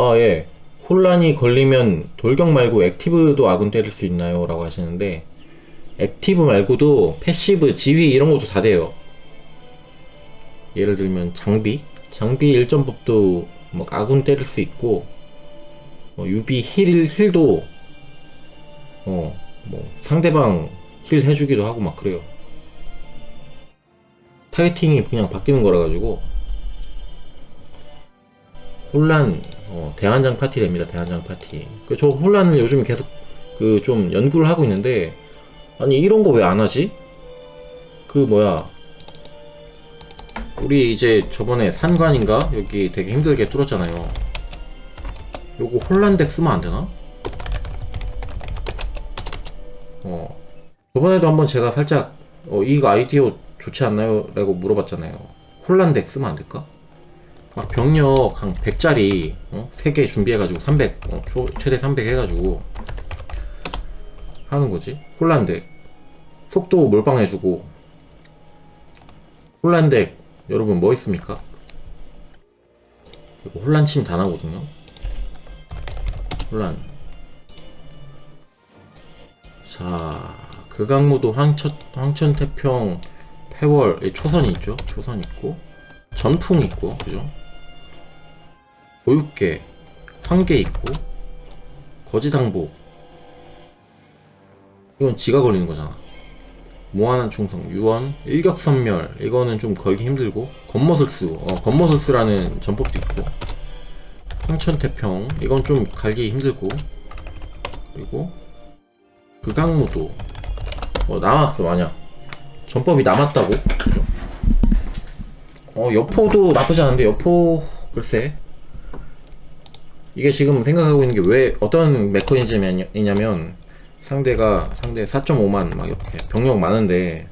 아, 예. 혼란이 걸리면 돌격 말고 액티브도 아군 때릴 수 있나요? 라고 하시는데, 액티브 말고도 패시브, 지휘 이런 것도 다 돼요. 예를 들면 장비? 장비 일전법도 뭐 아군 때릴 수 있고, 뭐 유비 힐, 힐도, 어, 뭐 상대방 힐 해주기도 하고 막 그래요. 타겟팅이 그냥 바뀌는 거라 가지고, 혼란 어, 대환장 파티 됩니다. 대환장 파티. 그 저 혼란을 요즘 계속 그 좀 연구를 하고 있는데 아니 이런 거 왜 안 하지? 그 뭐야 우리 이제 저번에 산관인가 여기 되게 힘들게 뚫었잖아요. 요거 혼란 덱 쓰면 안 되나? 어 저번에도 한번 제가 살짝 어 이거 아이디어 좋지 않나요? 라고 물어봤잖아요. 혼란 덱 쓰면 안 될까? 막 병력 한 100짜리 어? 3개 준비해가지고 300 어, 초, 최대 300 해가지고 하는 거지. 혼란덱 속도 몰빵해주고. 혼란덱 여러분 뭐 있습니까? 이거 혼란침 다 나거든요. 혼란. 자 극악무도 황천, 황천태평 패월 이 초선이 있죠? 초선 있고. 전풍 있고 그죠 보육계 황계 있고 거지당복 이건 지가 걸리는 거잖아. 무한한 충성 유언 일격선멸. 이거는 좀 걸기 힘들고. 건머술수 어, 건머술수라는 전법도 있고. 황천태평 이건 좀 갈기 힘들고. 그리고 극악무도. 어 남았어 만약. 전법이 남았다고? 그죠? 어, 여포도 나쁘지 않은데, 여포, 글쎄. 이게 지금 생각하고 있는 게 왜, 어떤 메커니즘이냐면, 상대가, 상대 4.5만, 막 이렇게, 병력 많은데,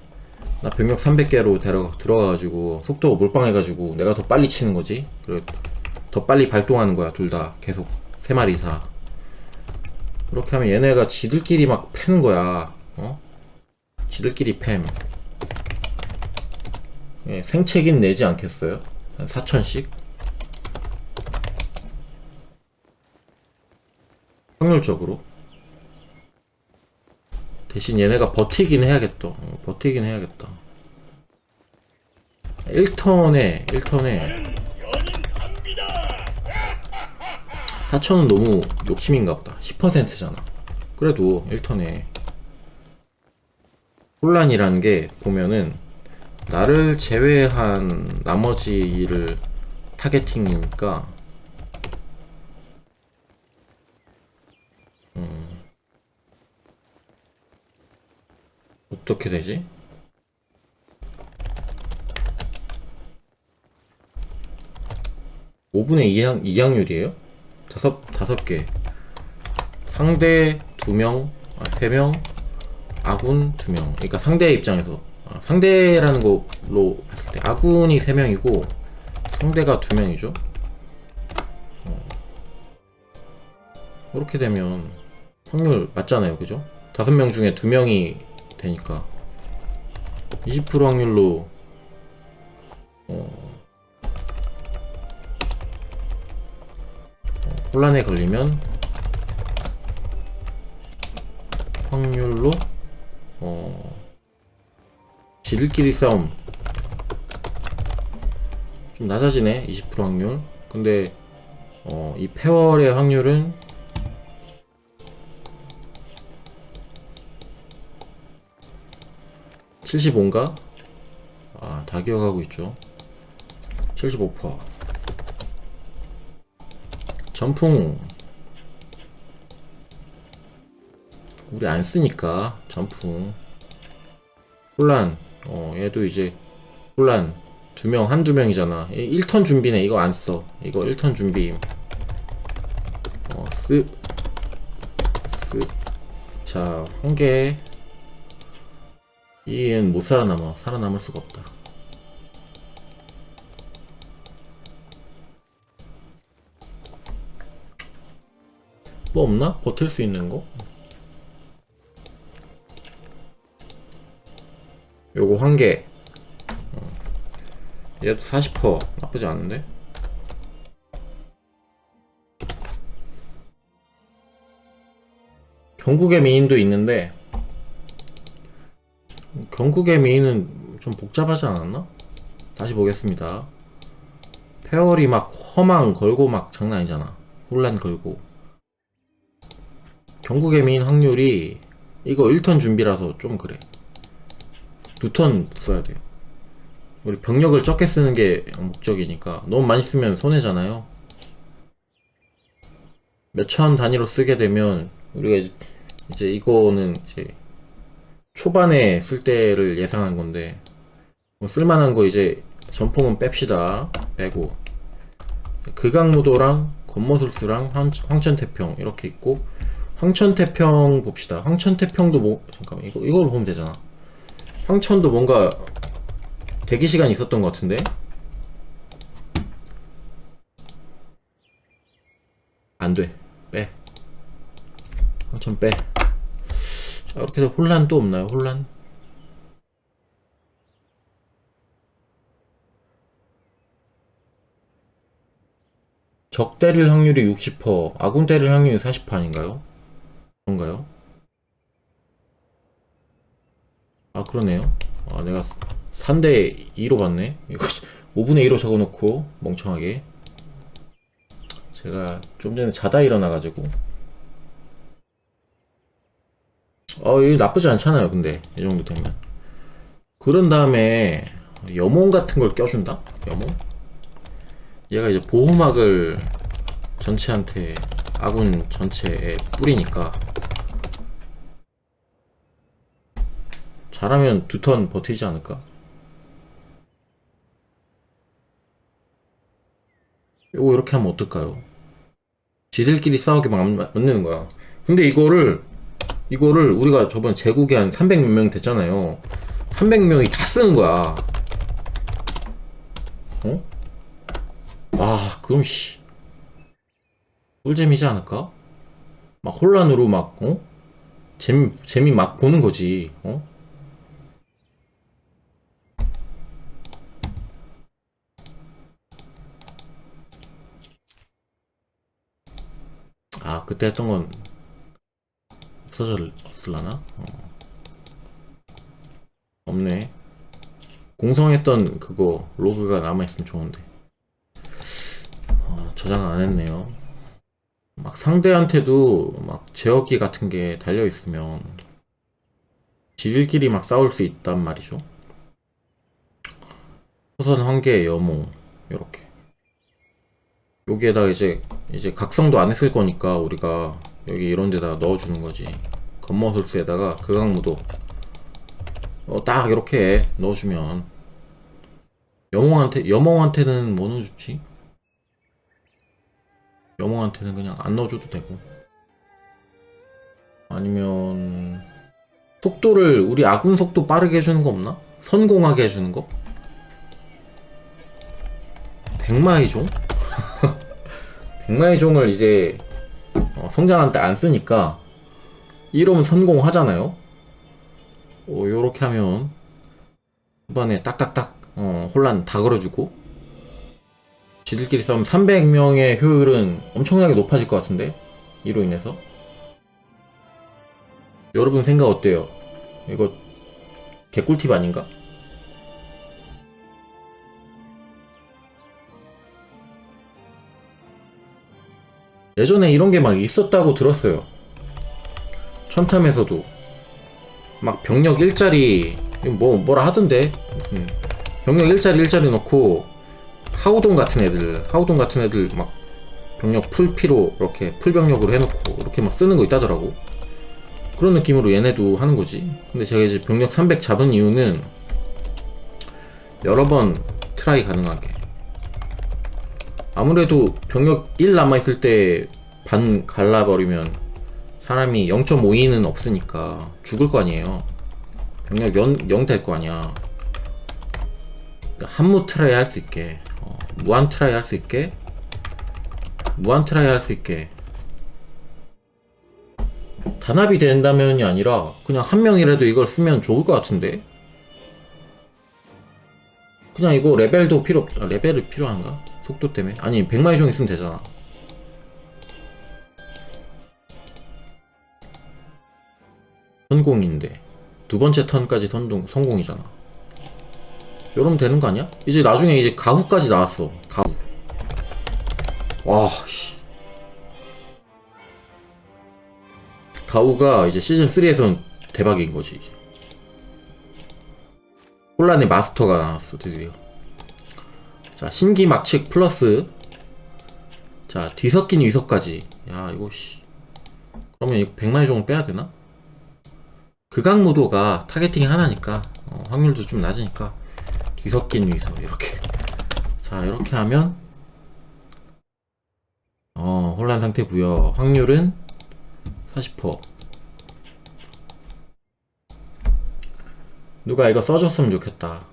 나 병력 300개로 데려, 들어가가지고, 속도 몰빵해가지고, 내가 더 빨리 치는 거지. 그리고 더 빨리 발동하는 거야, 둘 다. 계속. 세 마리 다. 그렇게 하면 얘네가 지들끼리 막 패는 거야. 어? 지들끼리 팸. 예, 생채긴 내지 않겠어요? 한 4천씩? 확률적으로. 대신 얘네가 버티긴 해야겠다. 어, 버티긴 해야겠다. 1턴에, 1턴에. 4천은 너무 욕심인가 보다. 10%잖아. 그래도 1턴에. 혼란이라는 게 보면은 나를 제외한 나머지를 타겟팅이니까 음, 어떻게 되지? 오분의 2항, 2항률이에요? 다섯, 다섯 개. 상대 두 명, 아, 세 명, 아군 두 명. 그러니까 상대 입장에서 아, 상대라는 걸로 봤을 때 아군이 3명이고 상대가 2명이죠 어. 그렇게 되면 확률 맞잖아요 그죠? 5명 중에 2명이 되니까. 20% 확률로 어, 어, 혼란에 걸리면 확률로 어, 지들끼리 싸움. 좀 낮아지네 20% 확률. 근데 어, 이 패월의 확률은 (75인가) 아 다 기억하고 있죠. (75% 전풍. 우리 안 쓰니까 전풍. 혼란. 어 얘도 이제 혼란. 두 명 한두 명이잖아. 1턴 준비네. 이거 안 써. 이거 1턴 준비 어쓱쓱자 한 개 이는 못 살아남아. 살아남을 수가 없다. 뭐 없나? 버틸 수 있는 거? 요거 한 개. 어. 얘도 40% 나쁘지 않은데? 경국의 미인도 있는데 경국의 미인은 좀 복잡하지 않았나? 다시 보겠습니다. 페어리 막 허망 걸고 막 장난 아니잖아. 혼란 걸고. 경국의 미인 확률이 이거 1턴 준비라서 좀 그래. 두턴 써야 돼요. 우리 병력을 적게 쓰는 게 목적이니까 너무 많이 쓰면 손해잖아요. 몇 천 단위로 쓰게 되면 우리가 이제 이거는 이제 초반에 쓸 때를 예상한 건데 뭐 쓸만한 거 이제 전폭은 뺍시다. 빼고. 극악무도랑 건모술수랑 황- 황천태평 이렇게 있고 황천태평 봅시다. 황천태평도 뭐 잠깐만 이거 이걸 보면 되잖아. 황천도 뭔가 대기 시간이 있었던 것 같은데? 안돼. 빼. 황천 빼 자, 이렇게 해서 혼란 또 없나요? 혼란? 적 때릴 확률이 60%, 아군 때릴 확률이 40% 아닌가요? 그런가요? 아, 그러네요. 아, 내가 3대 2로 봤네. 이거 5분의 2로 적어놓고, 멍청하게. 제가 좀 전에 자다 일어나가지고. 어, 이거 나쁘지 않잖아요, 근데. 이 정도 되면. 그런 다음에, 여몽 같은 걸 껴준다? 여몽? 얘가 이제 보호막을 전체한테, 아군 전체에 뿌리니까. 잘하면 두 턴 버티지 않을까? 요거 이렇게 하면 어떨까요? 지들끼리 싸우게 막 만- 만드는 거야. 근데 이거를 이거를 우리가 저번 제국에 한 300몇 명 됐잖아요. 300명이 다 쓰는 거야. 어? 아, 그럼 씨. 꿀잼이지 않을까? 막 혼란으로 막 어? 재미 재미 막 보는 거지. 어? 아, 그때 했던 건 없어졌을라나? 어. 없네. 공성했던 그거 로그가 남아있으면 좋은데. 어, 저장 안 했네요. 막 상대한테도 막 제어기 같은 게 달려있으면 지들끼리 막 싸울 수 있단 말이죠. 호선 한계 여몽 요렇게 여기에다 이제 이제 각성도 안 했을 거니까 우리가 여기 이런 데다 넣어주는 거지 건머술수에다가 극악무도 어, 딱 이렇게 넣어주면 여몽한테 여몽한테는 뭐 넣어주지? 여몽한테는 그냥 안 넣어줘도 되고 아니면 속도를 우리 아군 속도 빠르게 해주는 거 없나? 선공하게 해주는 거? 백마이종? 백마이종을 이제 어, 성장한 때 안 쓰니까 이러면 선공하잖아요. 어, 요렇게 하면 후반에 딱딱딱 어, 혼란 다 걸어주고 지들끼리 싸우면 300명의 효율은 엄청나게 높아질 것 같은데 이로 인해서 여러분 생각 어때요? 이거 개꿀팁 아닌가? 예전에 이런 게 막 있었다고 들었어요. 천탐에서도 막 병력 일자리 뭐 뭐라 하던데 무슨 병력 일자리 일자리 넣고 하우동 같은 애들 하우동 같은 애들 막 병력 풀피로 이렇게 풀병력으로 해놓고 이렇게 막 쓰는 거 있다더라고. 그런 느낌으로 얘네도 하는 거지. 근데 제가 이제 병력 300 잡은 이유는 여러 번 트라이 가능하게. 아무래도 병력 1 남아있을 때 반 갈라버리면 사람이 0.5인은 없으니까 죽을 거 아니에요. 병력 0, 0될 거 아니야. 그러니까 한무 트라이 할 수 있게, 어, 무한 트라이 할 수 있게, 무한 트라이 할 수 있게. 단합이 된다면이 아니라 그냥 한 명이라도 이걸 쓰면 좋을 것 같은데. 그냥 이거 레벨도 필요 없, 아, 레벨이 필요한가? 속도 때문에? 아니, 백마이종 있으면 되잖아. 성공인데 두 번째 턴까지 선동, 성공이잖아. 이러면 되는 거 아니야? 이제 나중에 이제 가후까지 나왔어. 가후. 와, 씨. 가후가 이제 시즌 3에선 대박인 거지. 이제. 혼란의 마스터가 나왔어 드디어. 자 신기 막측 플러스. 자 뒤섞인 위석까지. 야 이거 씨. 그러면 이거 100마리 종을 빼야 되나? 극악 모도가 타겟팅이 하나니까 어, 확률도 좀 낮으니까 뒤섞인 위석 이렇게. 자 이렇게 하면 어 혼란 상태 부여 확률은 40%. 누가 이거 써줬으면 좋겠다.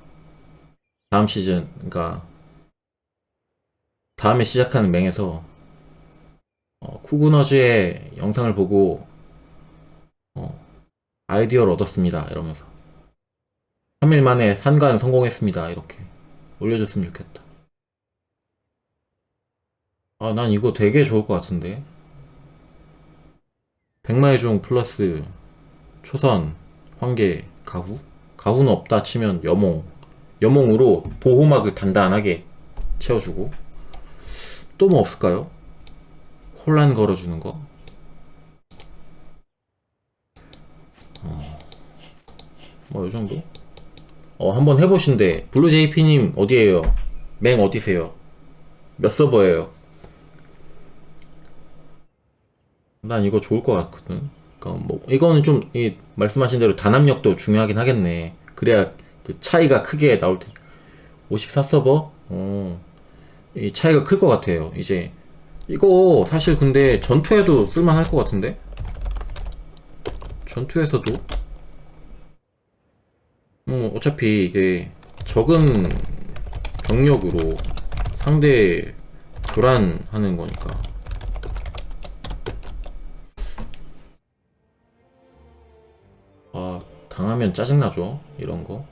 다음 시즌, 그러니까 다음에 시작하는 맹에서 어, 쿠구너즈의 영상을 보고 어, 아이디어를 얻었습니다. 이러면서 3일 만에 산간 성공했습니다. 이렇게 올려줬으면 좋겠다. 아, 난 이거 되게 좋을 것 같은데. 백마의 종 플러스 초선, 황계, 가후? 가후는 없다 치면 여몽. 여몽으로 보호막을 단단하게 채워주고. 또 뭐 없을까요? 혼란 걸어주는 거. 어, 뭐, 이 정도? 어, 한번 해보신대. 블루제이피님 어디에요? 맹 어디세요? 몇 서버예요? 난 이거 좋을 것 같거든. 그러니까 뭐 이거는 좀 이 말씀하신 대로 단합력도 중요하긴 하겠네. 그래야 그 차이가 크게 나올 테. 54 서버? 어. 이 차이가 클 것 같아요. 이제 이거 사실 근데 전투에도 쓸만할 것 같은데? 전투에서도 어, 어차피 이게 적은 병력으로 상대 교란하는 거니까. 아, 당하면 짜증나죠. 이런 거.